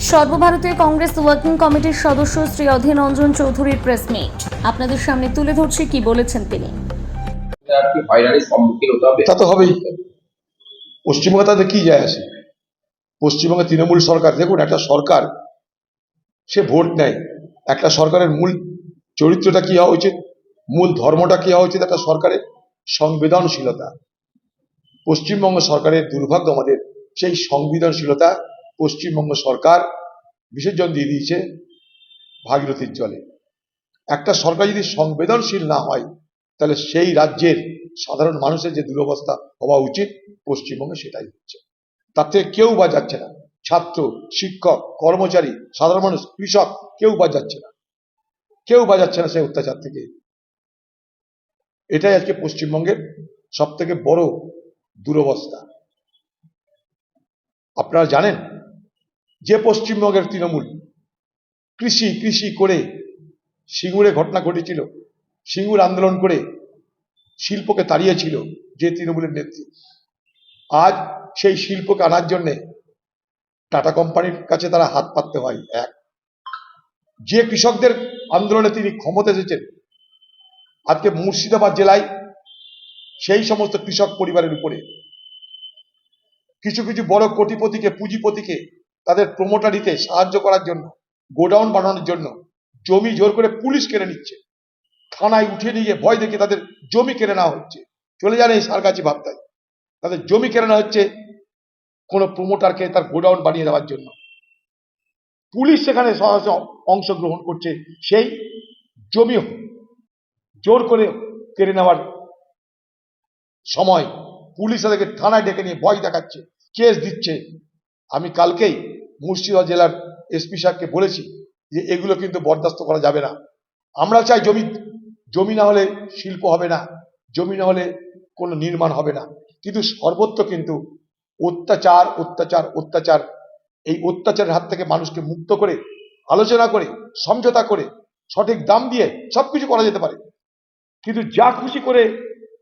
সর্বভারতীয় কংগ্রেস ওয়ার্কিং কমিটির সদস্য শ্রী অধীর রঞ্জন চৌধুরীর প্রেস মিট। আপনাদের সামনে তুলে ধরছি কি বলেছেন তিনি। তা তো হবেই। পশ্চিমবঙ্গে তাদের কি যায় আসে পশ্চিমবঙ্গে তৃণমূল সরকার দেখুন একটা সরকার সে ভোট নেয়। একটা সরকারের মূল চরিত্রটা কি হওয়া উচিত? মূল ধর্মটা কি হওয়া উচিত একটা সরকারের? সংবেদনশীলতা। পশ্চিমবঙ্গ সরকারের দুর্ভাগ্য আমাদের সেই সংবেদনশীলতা পশ্চিমবঙ্গ সরকার বিসর্জন দিয়ে দিয়েছে ভাগীরথীর জলে। একটা সরকার যদি সংবেদনশীল না হয়, তাহলে সেই রাজ্যের সাধারণ মানুষের যে দুরবস্থা হওয়া উচিত, পশ্চিমবঙ্গে সেটাই হচ্ছে। তার থেকে কেউ বা যাচ্ছে না। ছাত্র, শিক্ষক, কর্মচারী, সাধারণ মানুষ, কৃষক, কেউ বা যাচ্ছে না। কেউ বা যাচ্ছে না সেই অত্যাচার থেকে। এটাই আজকে পশ্চিমবঙ্গের সব থেকে বড় দুরবস্থা। আপনারা জানেন যে পশ্চিমবঙ্গের তৃণমূল, কৃষি কৃষি করে সিঙ্গুরে ঘটনা ঘটেছিল, সিঙ্গুর আন্দোলন করে শিল্পকে তাড়িয়েছিল যে তৃণমূলের নেত্রী। আজ সেই শিল্পকে আনার জন্যে টাটা কোম্পানির কাছে তারা হাত পাততে হয়, এক। যে কৃষকদের আন্দোলনে তিনি ক্ষমতা এসেছেন, আজকে মুর্শিদাবাদ জেলায় সেই সমস্ত কৃষক পরিবারের উপরে। কিছু কিছু বড় কোটিপতিকে, পুঁজিপতিকে তাদের প্রমোটারিতে সাহায্য করার জন্য, গোডাউন বানানোর জন্য জমি জোর করে পুলিশ কেড়ে নিচ্ছে। থানায় উঠিয়ে নিয়ে ভয় দেখে তাদের জমি কেড়ে নেওয়া হচ্ছে। চলে যান এই সারগাছি ভাবতায় তাদের জমি কেড়ে নেওয়া হচ্ছে কোনো প্রমোটারকে তার গোডাউন বানিয়ে দেওয়ার জন্য। পুলিশ সেখানে অংশগ্রহণ করছে সেই জমি জোর করে কেড়ে নেওয়ার সময় পুলিশ তাদেরকে থানায় ডেকে নিয়ে ভয় দেখাচ্ছে, কেস দিচ্ছে। আমি কালকেই মুর্শিদাবাদ জেলার এসপি সাহেবকে বলেছি যে এগুলো কিন্তু বরদাস্ত করা যাবে না। আমরা চাই জমি জমি না হলে শিল্প হবে না, জমি না হলে কোনো নির্মাণ হবে না। কিন্তু সর্বত্র কিন্তু অত্যাচার অত্যাচার অত্যাচার, এই অত্যাচারের হাত থেকে মানুষকে মুক্ত করে, আলোচনা করে, সমঝোতা করে, সঠিক দাম দিয়ে সব কিছু করা যেতে পারে। কিন্তু যা খুশি করে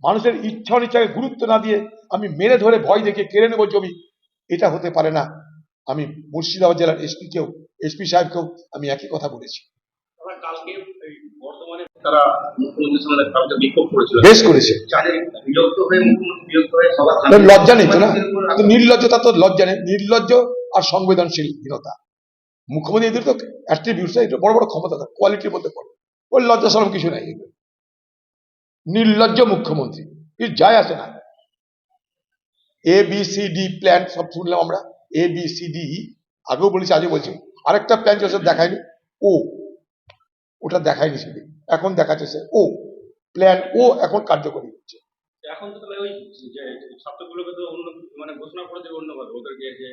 মানুষের ইচ্ছা অনিচ্ছাকে গুরুত্ব না দিয়ে আমি মেরে ধরে ভয় দেখে কেড়ে নেব জমি, এটা হতে পারে না। আমি মুর্শিদাবাদ জেলার এসপিকেও এসপি সাহেবকেও আমি একই কথা বলেছি। বেশ করেছে। লজ্জা নেই তো না? নির্লজ্জতা তো লজ্জা নেই। নির্লজ্জ আর সংবেদনশীলহীনতা মুখ্যমন্ত্রী এদের তো অ্যাট্রিবিউটস এটা বড় বড় ক্ষমতা থাকে কোয়ালিটির মধ্যে পড়ে। ওই লজ্জা সরম কিছু নাই। নির্লজ্জ মুখ্যমন্ত্রী। এর যায় আসে না। A B C D plan সব শুনলাম আমরা। এ বি সি ডি আগেও বলেছি আজও বলছি। আরেকটা প্ল্যান চলছে দেখায়নি। ও ওটা দেখায়নি সেদিন। এখন দেখাচ্ছে সে ও প্ল্যান ও এখন কার্যকরী হচ্ছে। এখন তো তাহলে ওই যে ছাত্রগুলোকে তো অন্য মানে ঘোষণা করে দেবে অন্যভাবে ওদেরকে যে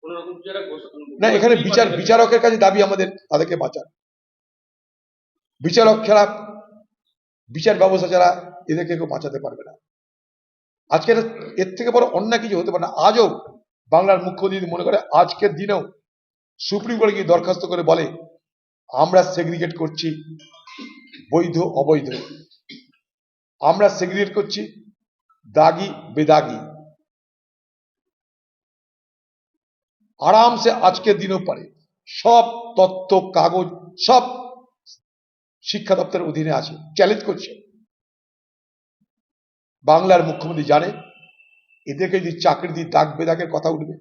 কোন রকম যারা ঘোষণা না এখানে বিচার বিচারকের কাছে দাবি আমাদের তাদেরকে বাঁচান। বিচারক ছাড়া বিচার ব্যবস্থা ছাড়া এদেরকে কেউ বাঁচাতে পারবে না। আজকে এর থেকে বড় অন্যায় কিছু হতে পারে না। আজও বাংলার মুখ্যমন্ত্রী মনে করে আজকের দিনেও সুপ্রিম কোর্টে গিয়ে দরখাস্ত করে বলে, আমরা সেগ্রিগেট করছি, বৈধ, অবৈধ। আমরা সেগ্রিগেট করছি, দাগি, বেদাগি। আরামসে আজকের দিনেও পারে। সব তথ্য কাগজ, সব শিক্ষা দপ্তরের অধীনে আছে। চ্যালেঞ্জ করছে। বাংলার মুখ্যমন্ত্রী জানে এদেরকে যদি চাকরি দিয়ে ডাক বেদাকের কথা উঠবে,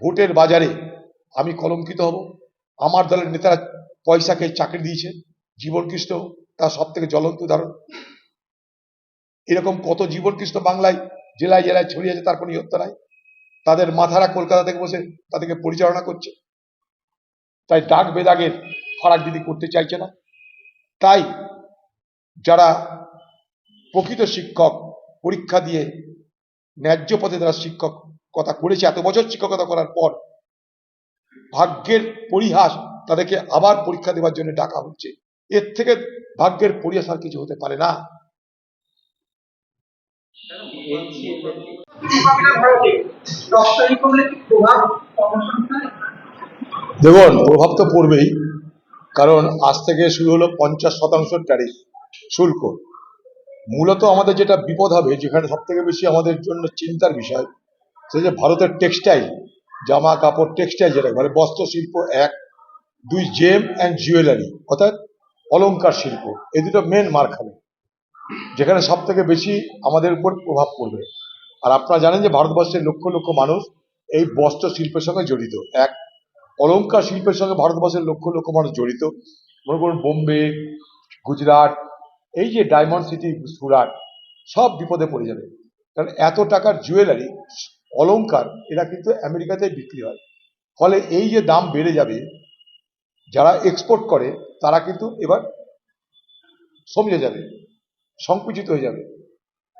ভোটের বাজারে আমি কলঙ্কিত হব। আমার দলের নেতারা পয়সাকে চাকরি দিয়েছে জীবন কৃষ্ণ তার সব থেকে জ্বলন্ত উদাহরণ। এরকম কত জীবন কৃষ্ণ বাংলায় জেলায় জেলায় ছড়িয়ে আছে, তার কোনো ইয়ত্তা নাই। তাদের মাথারা কলকাতা থেকে বসে তাদেরকে পরিচালনা করছে। তাই ডাক বেদাগের ফারাক দিদি করতে চাইছে না। তাই যারা প্রকৃত শিক্ষক পরীক্ষা দিয়ে ন্যায্য পথে যারা শিক্ষকতা করেছে, এত বছর শিক্ষকতা করার পর ভাগ্যের পরিহাস তাদেরকে আবার পরীক্ষা দেওয়ার জন্য ডাকা হচ্ছে। এর থেকে ভাগ্যের পরিহাস আর কিছু হতে পারে না। দেখুন, প্রভাব তো পড়বেই, কারণ আজ থেকে শুরু হলো পঞ্চাশ শতাংশ ট্যারিফ, শুল্ক। মূলত আমাদের যেটা বিপদ হবে, যেখানে সব থেকে বেশি আমাদের জন্য চিন্তার বিষয়, সে যে ভারতের টেক্সটাইল, জামা কাপড় টেক্সটাইল যেটা মানে বস্ত্র শিল্প এক, দুই জেম অ্যান্ড জুয়েলারি অর্থাৎ অলঙ্কার শিল্প এই দুটো মেন মার খাবে যেখানে সব থেকে বেশি আমাদের উপর প্রভাব পড়বে। আর আপনারা জানেন যে ভারতবর্ষের লক্ষ লক্ষ মানুষ এই বস্ত্র শিল্পের সঙ্গে জড়িত, এক অলঙ্কার শিল্পের সঙ্গে ভারতবর্ষের লক্ষ লক্ষ মানুষ জড়িত, মনে করুন বোম্বে, গুজরাট এই যে ডায়মন্ড সিটি সুরাট সব বিপদে পড়ে যাবে। কারণ এত টাকার জুয়েলারি অলংকার, এরা কিন্তু আমেরিকাতে বিক্রি হয়। ফলে এই যে দাম বেড়ে যাবে, যারা এক্সপোর্ট করে, তারা কিন্তু এবার সমঝে যাবে, সংকুচিত হয়ে যাবে।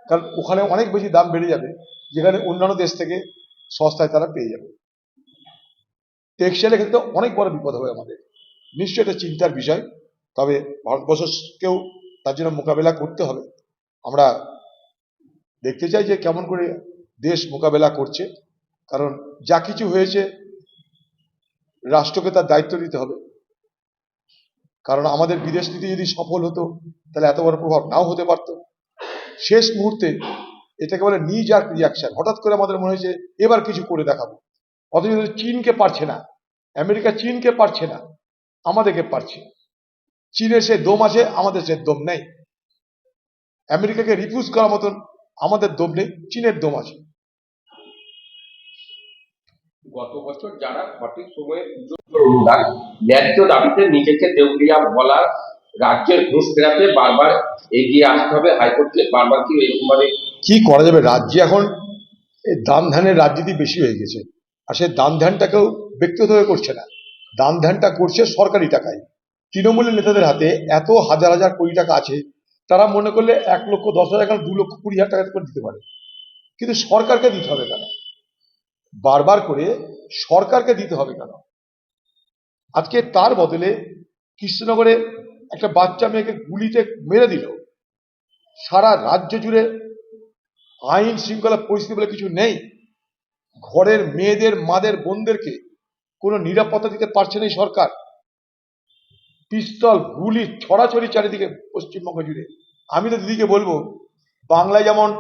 কারণ ওখানে অনেক বেশি দাম বেড়ে যাবে, যেখানে অন্যান্য দেশ থেকে সস্তায় তারা পেয়ে যাবে। টেক্সটাইলের ক্ষেত্রে অনেক বড় বিপদ হবে আমাদের। নিশ্চয়ই এটা চিন্তার বিষয়, তবে ভারতবর্ষকেও তার জন্য মোকাবেলা করতে হবে। আমরা দেখতে চাই যে কেমন করে দেশ মোকাবেলা করছে। কারণ যা কিছু হয়েছে, রাষ্ট্রকে তার দায়িত্ব নিতে হবে। কারণ আমাদের বিদেশ নীতি যদি সফল হতো, তাহলে এত বড় প্রভাব নাও হতে পারত। শেষ মুহূর্তে এটাকে বলে নিজ আর রিয়াকশন হঠাৎ করে আমাদের মনে হয়েছে, এবার কিছু করে দেখাবো। অথচ চীনকে পারছে না, আমেরিকা চীনকে পারছে না, আমাদেরকে পারছে। চীনের সে দম আছে আমাদের সে দম নেই। আমেরিকাকে রিফিউজ করার মতন আমাদের দম নেই চীনের দম আছে। গত বছর যারা সঠিক সময়ে অনুদান ন্যায্য দাবিতে নিজেকে দেউলিয়া বলা রাজ্যের ঘুষ ফেরাতে বারবার এগিয়ে আসতে হবে হাইকোর্টকে বারবার কি এরকম ভাবে কি করা যাবে? রাজ্যে এখন এই দান ধ্যানের রাজনীতি বেশি হয়ে গেছে। আর সে দান ধ্যানটাকেও ব্যক্তিগতভাবে করছে না। দান ধ্যানটা করছে সরকারি টাকায়। তৃণমূলের নেতাদের হাতে এত হাজার হাজার কোটি টাকা আছে, তারা মনে করলে এক লক্ষ, দশ হাজার দু লক্ষ, কুড়ি হাজার টাকা করে দিতে পারে? কিন্তু সরকারকে দিতে হবে কেন? বারবার করে সরকারকে দিতে হবে কেন? আজকে তার বদলে কৃষ্ণনগরে একটা বাচ্চা মেয়েকে গুলিতে মেরে দিল। সারা রাজ্য জুড়ে আইন শৃঙ্খলা পরিস্থিতি বলে কিছু নেই। ঘরের মেয়েদের, মাদের, বোনদেরকে কোনো নিরাপত্তা দিতে পারছে না সরকার। পিস্তল, গুলি, ছড়াছড়ি চারিদিকে পশ্চিমবঙ্গ জুড়ে। আমি তো দিদিকে বলব, বাংলায় যেমন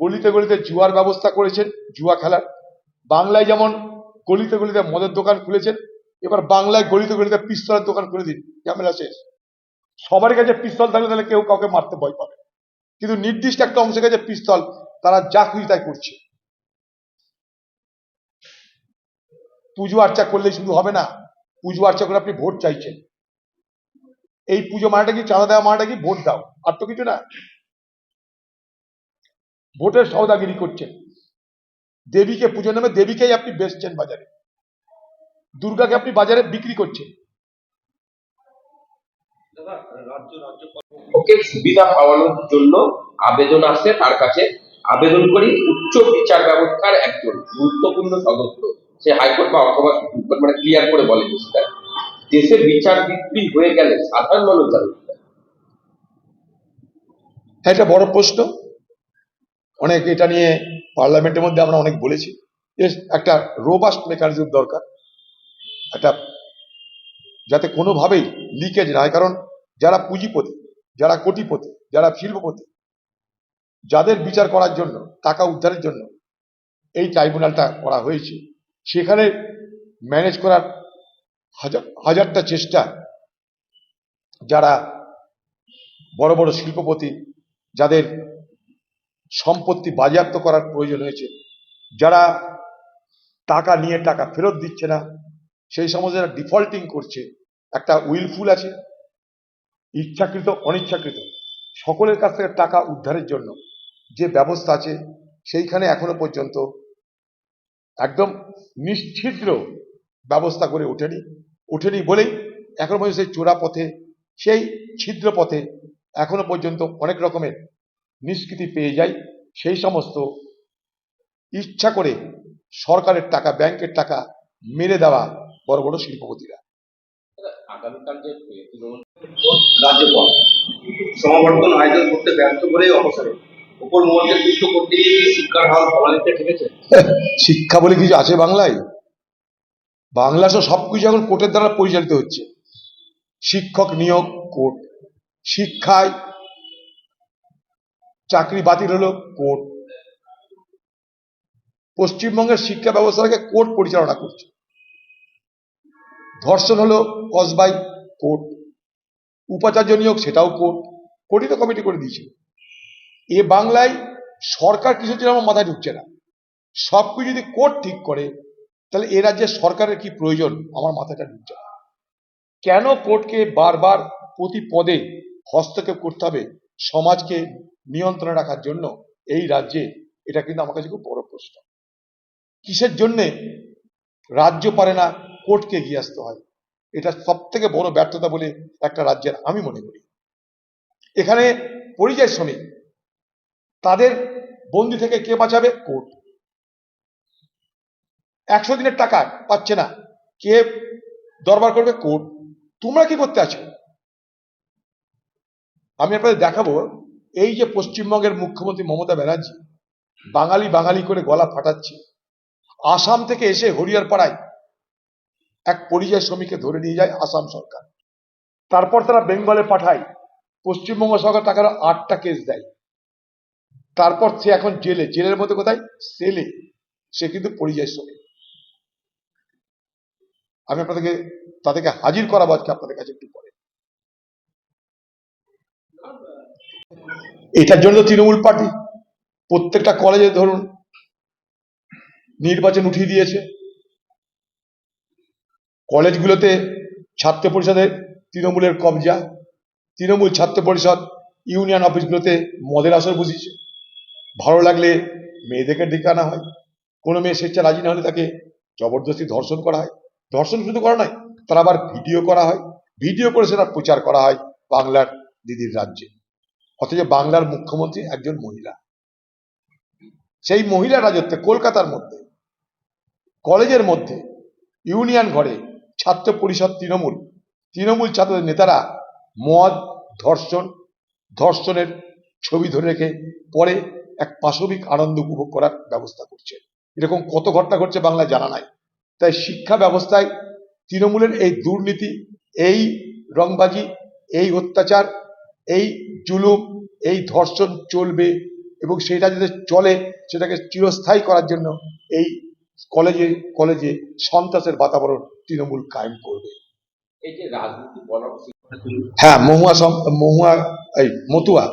গলিতে গলিতে জুয়ার ব্যবস্থা করেছেন, জুয়া খেলার, বাংলায় যেমন গলিতে গলিতে মদের দোকান খুলেছেন, এবার বাংলায় গলিতে গলিতে পিস্তলের দোকান খুলে দিন, ঝামেলা শেষ। সবার কাছে পিস্তল থাকলে তাহলে কেউ কাউকে মারতে ভয় পাবে। কিন্তু নির্দিষ্ট একটা অংশের কাছে পিস্তল, তারা যা খুশি তাই করছে। পুজো আর্চা করলে শুধু হবে না, পুজো আর্চা করে আপনি ভোট চাইছেন। এই পুজো মানেটা কি চাঁদা দেওয়া মানেটা কি? ভোট দাও। আর তো কিছু না। ভোটের সৌদাগিরি করছেন দেবীকে পুজো নামে দেবীকেই আপনি বেচছেন বাজারে। দুর্গাকে আপনি বাজারে বিক্রি করছেন। ওকে সুবিধা পাওয়ানোর জন্য আবেদন আসে তার কাছে। আবেদন করি উচ্চ বিচার ব্যবস্থার একজন গুরুত্বপূর্ণ সদস্য। সে হাইকোর্ট বা অথবা সুপ্রিম কোর্ট মানে ক্লিয়ার করে বলে সেটা দেশে বিচার বিক্রি হয়ে গেলে সাধারণ মানুষ জানে হ্যাঁ এটা বড় প্রশ্ন। অনেক এটা নিয়ে পার্লামেন্টের মধ্যে আমরা অনেক বলেছি। একটা রোবাস্ট মেকানিজম দরকার। একটা যাতে কোনোভাবেই লিকেজ না হয়। কারণ যারা পুঁজিপতি, যারা কোটিপতি, যারা শিল্পপতি, যাদের বিচার করার জন্য, টাকা উদ্ধারের জন্য এই ট্রাইব্যুনালটা করা হয়েছে, সেখানে ম্যানেজ করার হাজার, হাজারটা চেষ্টা যারা বড় বড় শিল্পপতি, যাদের সম্পত্তি বাজেয়াপ্ত করার প্রয়োজন হয়েছে, যারা টাকা নিয়ে টাকা ফেরত দিচ্ছে না, সেই সমস্ত যারা ডিফল্টিং করছে, একটা উইলফুল আছে, ইচ্ছাকৃত, অনিচ্ছাকৃত, সকলের কাছ থেকে টাকা উদ্ধারের জন্য যে ব্যবস্থা আছে, সেইখানে এখনও পর্যন্ত একদম নিশ্ছিদ্র ব্যবস্থা করে ওঠেনি। ওঠেনি বলেই এখনও পর্যন্ত সেই চোরা পথে সেই ছিদ্র পথে এখনও পর্যন্ত অনেক রকমের নিষ্কৃতি পেয়ে যায় সেই সমস্ত ইচ্ছা করে সরকারের টাকা ব্যাংকের টাকা মেরে দেওয়া বড় বড় শিল্পপতিরা। আগামীকাল যে রাজ্যপাল সমাবর্তন আয়োজন করতে ব্যর্থ করেই অবসরে উপর মহলকে তুষ্ট করতে শিক্ষার হাল সমালিতে ঠেকেছে শিক্ষা বলে কিছু আছে বাংলায়? বাংলা তো সবকিছু এখন কোর্টের দ্বারা পরিচালিত হচ্ছে। শিক্ষক নিয়োগ কোর্ট। শিক্ষায় চাকরি বাতিল হলো কোর্ট। পশ্চিমবঙ্গের শিক্ষা ব্যবস্থাকে কোর্ট পরিচালনা করছে। ধর্ষণ হলো কসবাই কোর্ট। উপাচার্য নিয়োগ সেটাও কোর্ট। কোর্টই তো কমিটি করে দিয়েছিল এ বাংলায় সরকার কিছু ছিল আমার মাথায় ঢুকছে না। সব কিছু যদি কোর্ট ঠিক করে তাহলে এ রাজ্যের সরকারের কি প্রয়োজন? আমার মাথাটা ঢুকছে কেন কোর্টকে বারবার প্রতি পদে হস্তক্ষেপ করতে হবে সমাজকে নিয়ন্ত্রণে রাখার জন্য এই রাজ্যে? এটা কিন্তু আমার কাছে খুব বড় প্রশ্ন। কিসের জন্যে রাজ্য পারে না, কোর্টকে এগিয়ে আসতে হয়? এটা সব থেকে বড় ব্যর্থতা বলে একটা রাজ্যের আমি মনে করি। এখানে পরিযায়ী শ্রমিক, তাদের বন্দি থেকে কে বাঁচাবে? কোর্ট। একশো দিনের টাকা পাচ্ছে না। কে দরবার করবে? কোর্ট। তোমরা কি করতে আছো? আমি আপনাদের দেখাবো, এই যে পশ্চিমবঙ্গের মুখ্যমন্ত্রী মমতা ব্যানার্জি বাঙালি বাঙালি করে গলা ফাটাচ্ছে, আসাম থেকে এসে হরিয়ার পাড়ায় এক পরিযায়ী শ্রমিককে ধরে নিয়ে যায় আসাম সরকার। তারপর তারা বেঙ্গলে পাঠায়, পশ্চিমবঙ্গ সরকার তাকে আটটা কেস দেয়। তারপর সে এখন জেলে, জেলের মধ্যে কোথায়? সেলে। সে কিন্তু পরিযায়ী শ্রমিক। আমি আপনাদেরকে, তাদেরকে হাজির করাবো আজকে আপনাদের কাছে একটু পরে। এটার জন্য তৃণমূল পার্টি, প্রত্যেকটা কলেজে ধরুন, নির্বাচন উঠিয়ে দিয়েছে। কলেজগুলোতে ছাত্র পরিষদের তৃণমূলের কবজা, তৃণমূল ছাত্র পরিষদ ইউনিয়ন অফিসগুলোতে মদের আসর বসিয়েছে। ভালো লাগলে মেয়েদেরকে ডেকে আনা হয়। কোনো মেয়ে স্বেচ্ছা রাজি না হলে তাকে জবরদস্তি ধর্ষণ করা হয়। ধর্ষণ শুধু করা নয়, তার আবার ভিডিও করা হয়। ভিডিও করে সেটা প্রচার করা হয় বাংলার দিদির রাজ্যে। অথচ বাংলার মুখ্যমন্ত্রী একজন মহিলা। সেই মহিলা রাজত্বে কলকাতার মধ্যে, কলেজের মধ্যে, ইউনিয়ন ঘরে ছাত্র পরিষদ তৃণমূল তৃণমূল ছাত্রদের নেতারা মদ, ধর্ষণ, ধর্ষণের ছবি ধরে রেখে পরে এক পাশবিক আনন্দ উপভোগ করার ব্যবস্থা করছে। এরকম কত ঘটনা ঘটছে বাংলা জানা নাই। তাই শিক্ষা ব্যবস্থায় তৃণমূলের এই দুর্নীতি এই রংবাজি এই অত্যাচার এই জুলুম এই ধর্ষণ চলবে এবং সেটা যাতে চলে সেটাকে চিরস্থায়ী করার জন্য এই কলেজে কলেজে সন্ত্রাসের বাতাবরণ তৃণমূল কায়েম করবে। হ্যাঁ মহুয়া মহুয়া এই মতুয়া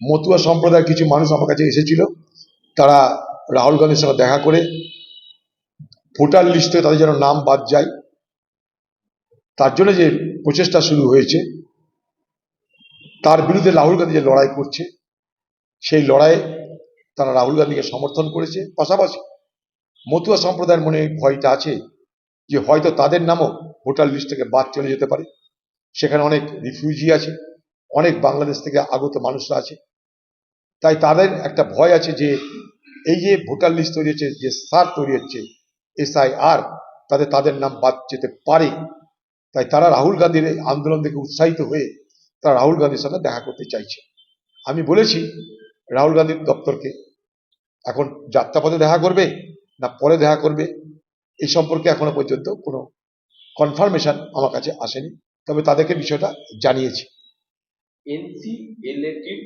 মতুয়া সম্প্রদায়ের কিছু মানুষ আমার কাছে এসেছিল। তারা রাহুল গান্ধীর সঙ্গে দেখা করে ভোটার লিস্টে তাদের যেন নাম বাদ যায়। তার জন্য যে প্রচেষ্টা শুরু হয়েছে, তার বিরুদ্ধে রাহুল গান্ধী যে লড়াই করছে, সেই লড়াইয়ে তারা রাহুল গান্ধীকে সমর্থন করেছে। পাশাপাশি মতুয়া সম্প্রদায়ের মনে ভয়টা আছে যে হয়তো তাদের নামও ভোটার লিস্ট থেকে বাদ চলে যেতে পারে। সেখানে অনেক রিফিউজি আছে, অনেক বাংলাদেশ থেকে আগত মানুষরা আছে। তাই তাদের একটা ভয় আছে যে, এই যে ভোটার লিস্ট তৈরি হচ্ছে, যে সার তৈরি হচ্ছে এসআইআর তাদের তাদের নাম বাদ যেতে পারে। তাই তারা রাহুল গান্ধীর এই আন্দোলন থেকে উৎসাহিত হয়ে তারা রাহুল গান্ধীর সাথে দেখা করতে চাইছে। আমি বলেছি, রাহুল গান্ধীর দপ্তরকে এখন যাত্রাপথে দেখা করবে না পরে দেখা করবে এই সম্পর্কে এখনও পর্যন্ত কোনো কনফার্মেশন আমার কাছে আসেনি। তবে তাদেরকে বিষয়টা জানিয়েছি। এনসিএলএটির